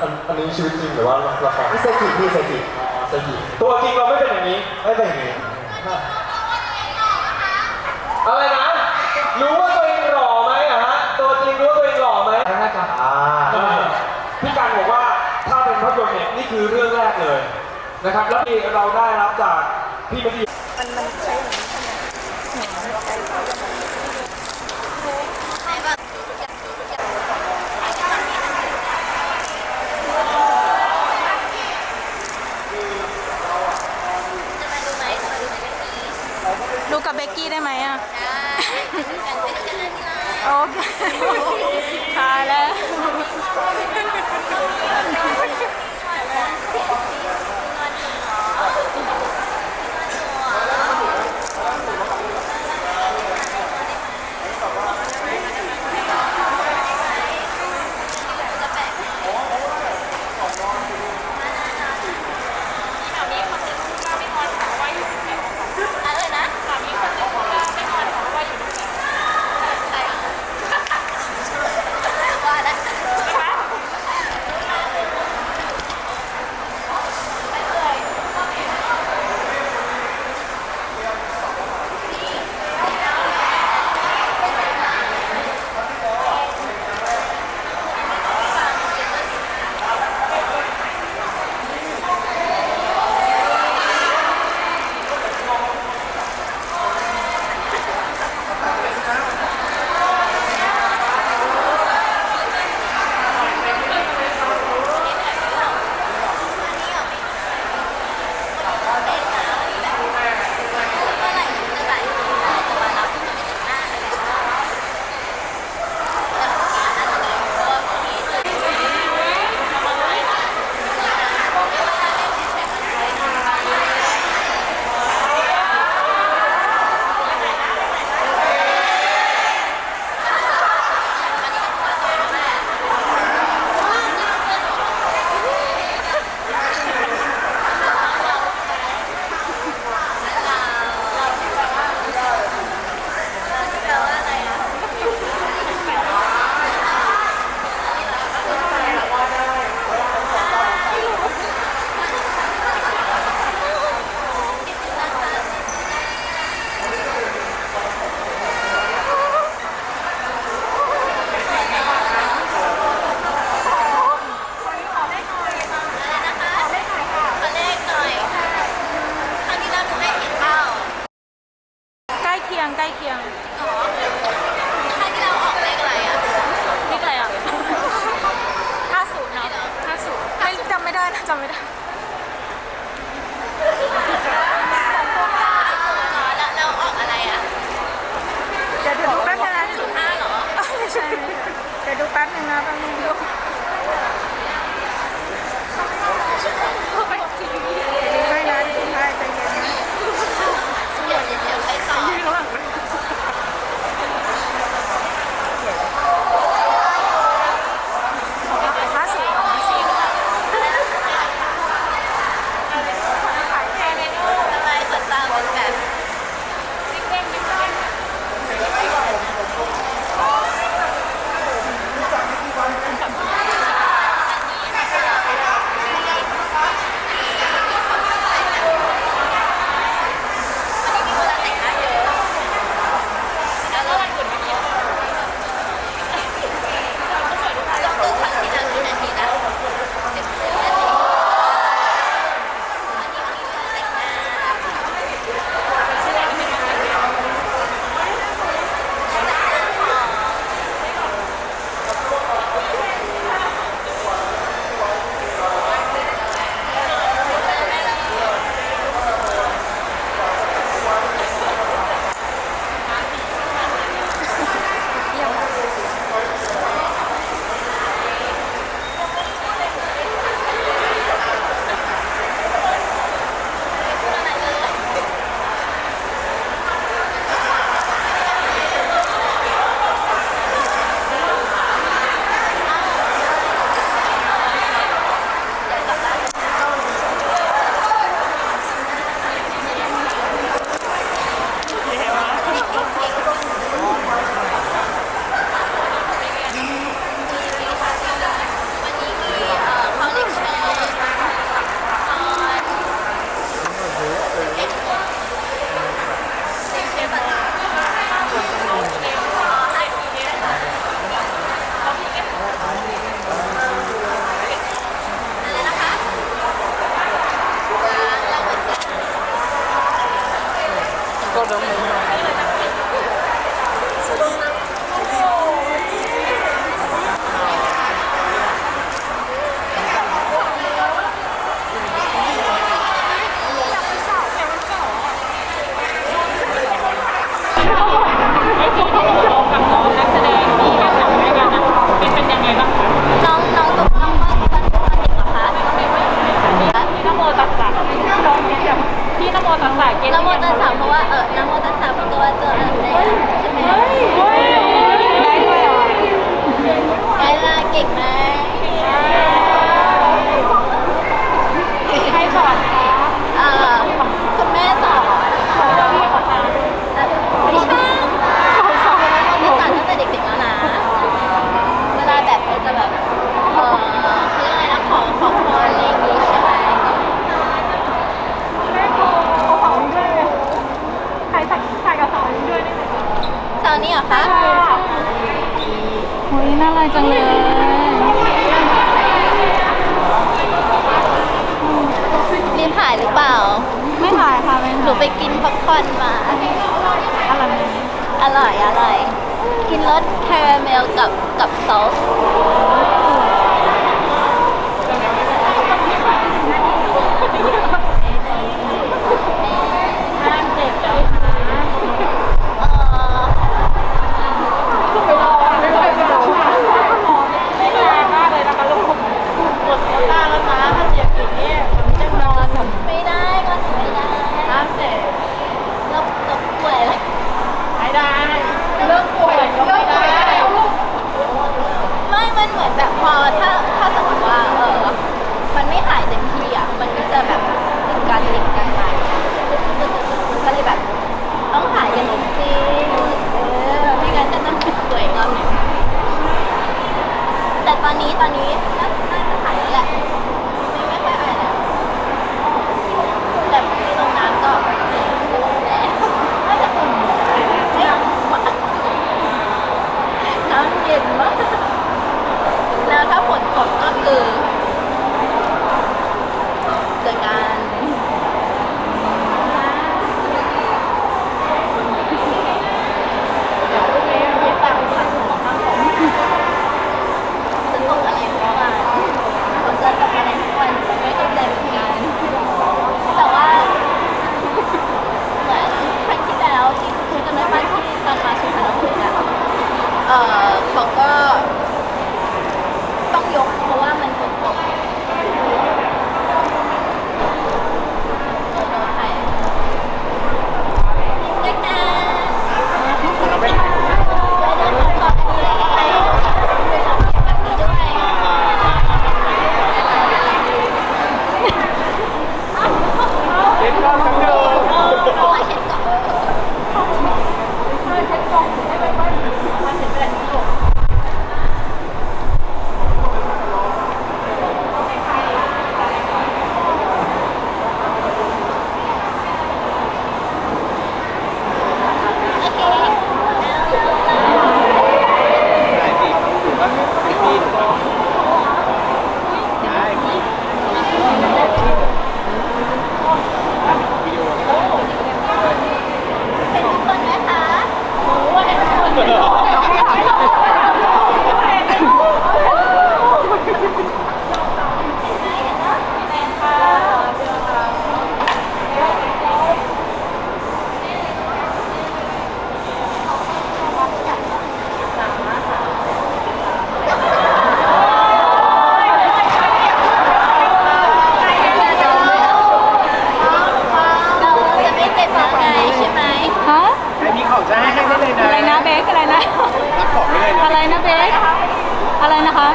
อันอันอันนี้ชีวิตจริงหรือว่าละครนี่เซกิพี่เซกิอ๋อเซกิตัวจริงเราไม่เป็นอย่างนี้ ไม่เป็นอย่างนี้อะไรนะ รู้ว่าตัวเองหล่อไหมอะฮะ ตัวจริงรู้ว่าตัวเองหล่อไหมน่าจะอ่าเออพี่การบอกว่าถ้าเป็นภาพยนตร์เนี่ยนี่คือเรื่องแรกเลยนะครับ แล้วที่เราได้รับจากพี่มดีมันมันใช้อย่างนี้ใช่ไหม ดู กับเบกกี้ได้ไหมอะโอเคตายแล้ว ดี๋ยวดูแป๊บนึงนะแป๊บนึงดู สักถ่ายกับซาวนี้ด้วยได้ไหมคะสาวนี้เหรอคะโอ้ยน่ารักจังเลยรีบถ่ายหรือเปล่า ไม่ถ่ายค่ะไม่ถ่ายหนูไปกินป๊อปคอร์นมา อร่อยอร่อยอร่อย กินรสคาราเมลกับกับซอส อถ้าถ้าสมมติว่าเออมันไม่หายเต็มที่อะมันก็จะแบบติดกันติดกันมาก็เลยแบบต้องหายกันจริงเออไม่งั้นจะต้องป่วยอีกรอบหนึ่งแต่ตอนนี้ตอนนี้น่าจะหายแล้วแหละ อะไรนะคะ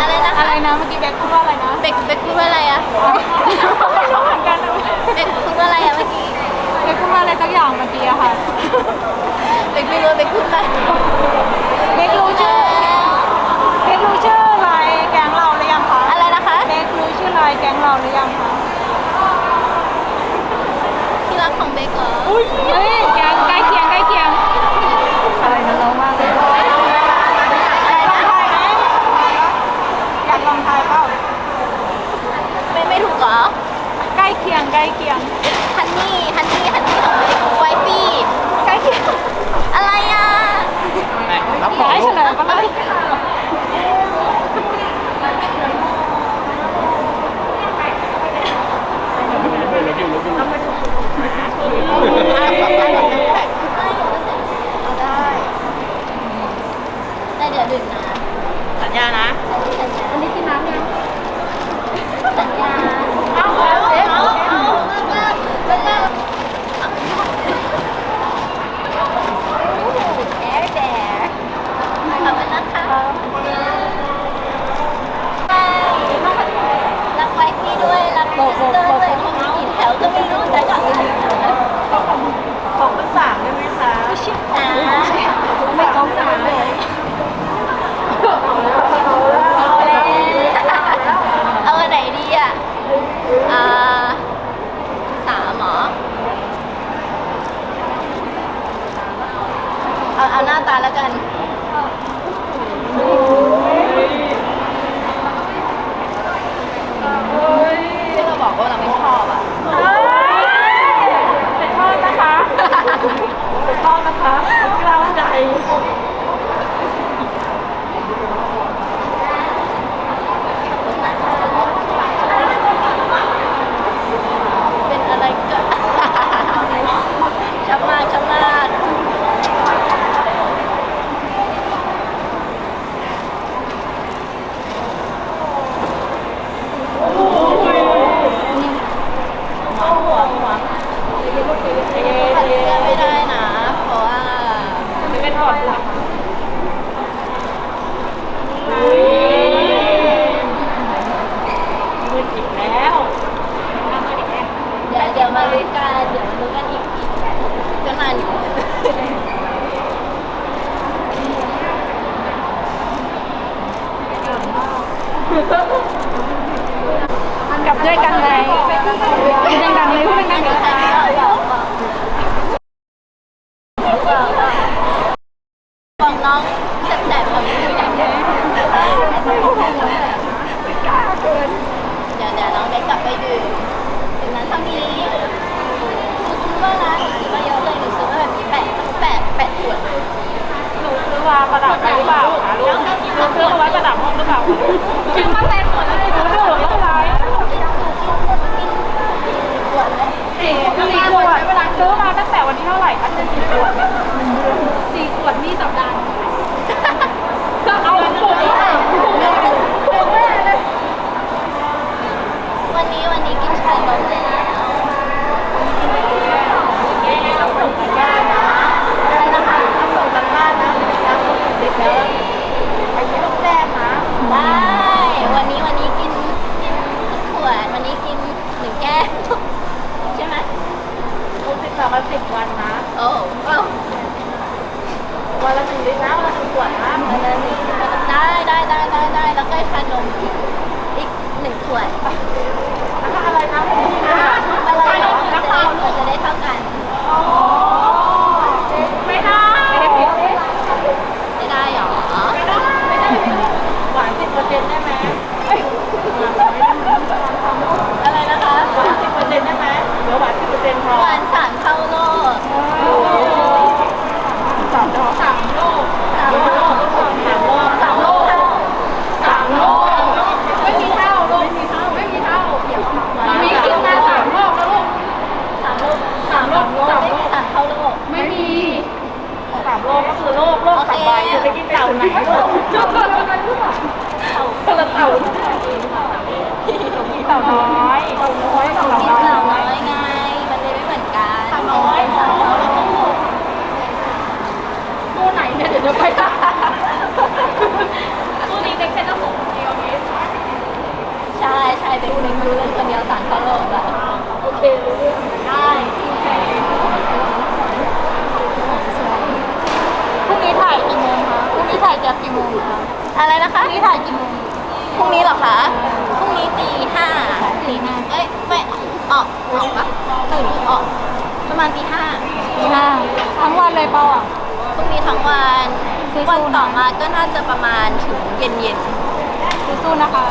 อะไรนะคะอะไรนะเมื่อกี้เบคพูดว่าอะไรนะเบกเบกพูดว่าอะไรอะไม่รู้เหมือนกันนะเบกพูดว่าอะไรอะเมื่อกี้เบคพูดว่าอะไรสักอย่างเมื่อกี้อะค่ะเบกไม่รู้เบกพูดอะไรเบครู้ชื่อเบครู้ชื่อไลน์แก๊งเราหรือยังคะอะไรนะคะเบครู้ชื่อไลน์แก๊งเราหรือยังคะที่รักของเบกเหรอเฮ้ยแก๊งใกล้เคียงใกล้เคียงอะไรนะน้องมากเลยอยากลองทายไหมอยากลองทายเปล่า ไม่ไม่ถูกเหรอ ใก ล้เคียงใกล้เคียง ฮันนี่ ฮันนี่ ฮันนี่ของเบกไวฟี่ใกล้เคียง อะไรอะรับขอยาอกงให้ลูเฉกลยก็เลยเอาได้แต่เดี๋ยวดื่มนะ สัญญานะ ดื่มดื่นั้นเท่านี้หนูซื้อว่าร้านหนูซื้อว่าเยอะเลยหนูซื้อว่าแบบมีแปดแปดแปดขวดหนูซื้อวาประดับไปหรือเปล่าคะลูกหนูซื้อเอาไว้ประดับห้องหรือเปล่าคะลูกถึงมาแปดขวดแล้วเลหนูดื่มไม่เป็นไรขวดไหมสี่ขวดซื้อมาตั้งแต่วันที่เท่าไหร่คะจะสี่ขวดสี่ขวดนี่สัปดาห์ นะคะนี่ถ่ายกี่โมงพรุ่งนี้หรอคะพรุ่งนี้ตีห้าตีห้าเอ้ยไม่ออกออกปะตื่นออก ประมาณตีห้าตีห้าทั้งวันเลยเปล่าะพรุ่งนี้ทั้งวันวันต่อมาก็น่าจะประมาณถึงเย็นเย็นสู้ๆนะคะ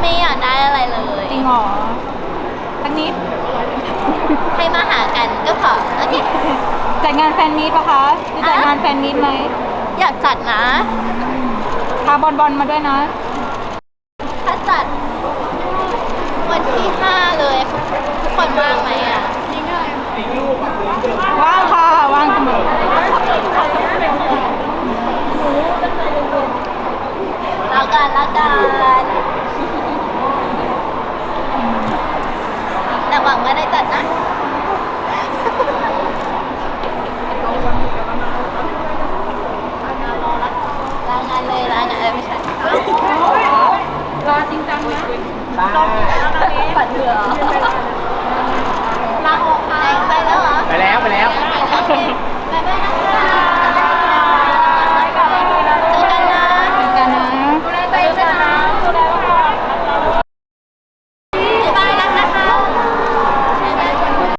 ไม่อยากได้อะไรเลย จริงเหรอสักนิดให้มาหากันก็พอโอเค จัดงานแฟนมีตปะคะจะจัดงานแฟนมีตไหมอยากจัดนะ พาบอลบอลมาด้วยนะ ถ้าจัด วันที่ห้าเลยทุกคนว่างไหมอะ ว่างค่ะ ว่างเสมอ กันแล้วกัน